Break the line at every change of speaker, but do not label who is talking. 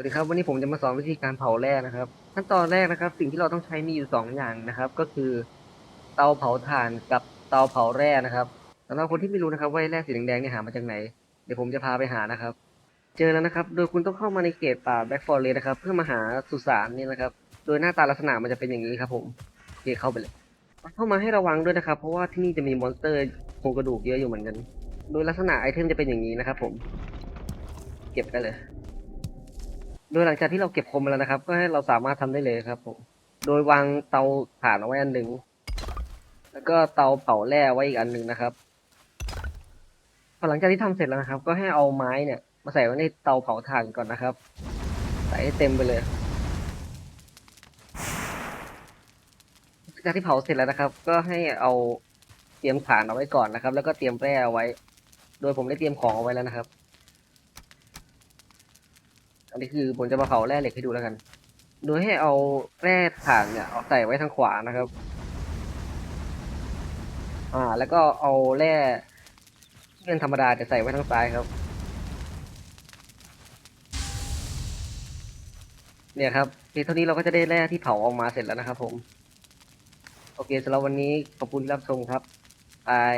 วัสดีครับวันนี้ผมจะมาสอนวิธีการเผาแร่นะครับ ขั้นตอนแรกนะครับ สิ่งที่เราต้องใช้มีอยู่สองอย่างนะครับ ก็คือ เตาเผาถ่านกับเตาเผาแร่นะครับสำหรับคนที่ไม่รู้นะครับว่าแร่สีแดงๆเนี่ยหามาจากไหนเดี๋ยวผมจะพาไปหานะครับ เจอแล้วนะครับ โดยคุณต้องเข้ามาในเขตป่าแบ็กฟอร์เรสนะครับ เพื่อมาหาสุสานนี่นะครับ โดยหน้าตาลักษณะมันจะเป็นอย่างนี้ครับผมเเข้าไปเลยเข้ามาให้ระวังด้วยนะครับ เพราะว่าที่นี่จะมีมอนสเตอร์โครงกระดูกเยอะอยู่เหมือนกัน โดยลักษณะไอเทมจะเป็นอย่างนี้นะครับ ผม เก็บกันเลย โดยหลังจากที่เราเก็บคมมาแล้วนะครับ ก็ให้เราสามารถทำได้เลยครับผม โดยวางเตาถ่านเอาไว้อันหนึ่ง แล้วก็เตาเผาแร่ไว้อีกอันหนึ่งนะครับพอหลังจากที่ทำเสร็จแล้วนะครับ ก็ให้เอาไม้เนี่ย มาใส่ไว้ในเตาเผาถ่านก่อนนะครับ ใส่ให้เต็มไปเลยหลังจากที่เผาเสร็จแล้วนะครับ ก็ให้เอาเตรียมถ่านเอาไว้ก่อนนะครับ แล้วก็เตรียมแร่เอาไว้ โดยผมได้เตรียมของเอาไว้แล้วนะครับ อันนี้คือผมจะมาเผาแร่เหล็กให้ดูแล้วกัน โดยให้เอาแร่ถ่านเนี่ยเอาใส่ไว้ทางขวานะครับ อ่า แล้วก็เอาแร่ที่เป็นธรรมดาจะใส่ไว้ทางซ้ายครับ เนี่ยครับเพียงเท่านี้เราก็จะได้แร่ที่เผาออกมาเสร็จแล้วนะครับผม โอเคสำหรับวันนี้ขอบคุณที่รับชมครับบาย